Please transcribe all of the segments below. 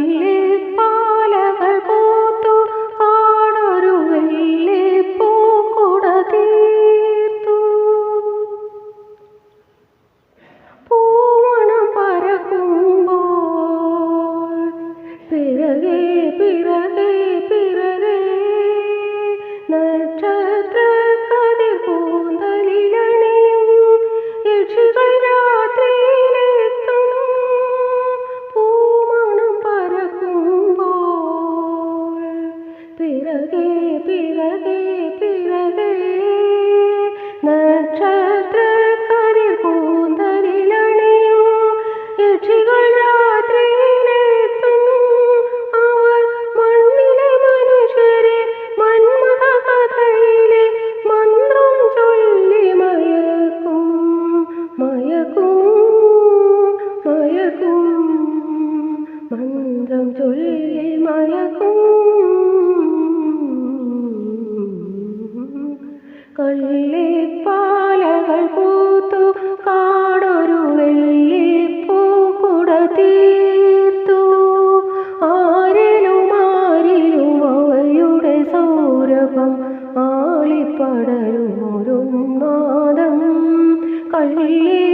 കള്ളിപ്പാലകൾ പിറകെ പിറകെ പിറകെ. നക്ഷത്രക്കതിർ കൂന്തലിലണിയും. യക്ഷികൾ രാത്രിയിലെത്തും അവർ മണ്ണിലെ മനുഷ്യരെ മന്മഥ കഥയിലെ മന്ത്രം ചൊല്ലി മയക്കും. മയക്കും മയക്കും. മന്ത്രം ചൊല്ലി മയക്കും. കള്ളിപ്പാലകൾ പൂത്തു കാടൊരു വെള്ളിപ്പൂക്കുട തീർത്തു. ആരിലും ആരിലും അവയുടെ സൗരഭം നാദം കള്ളിപ്പാലകൾ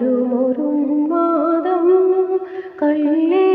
വരുമൊരു വാദം കള്ളേ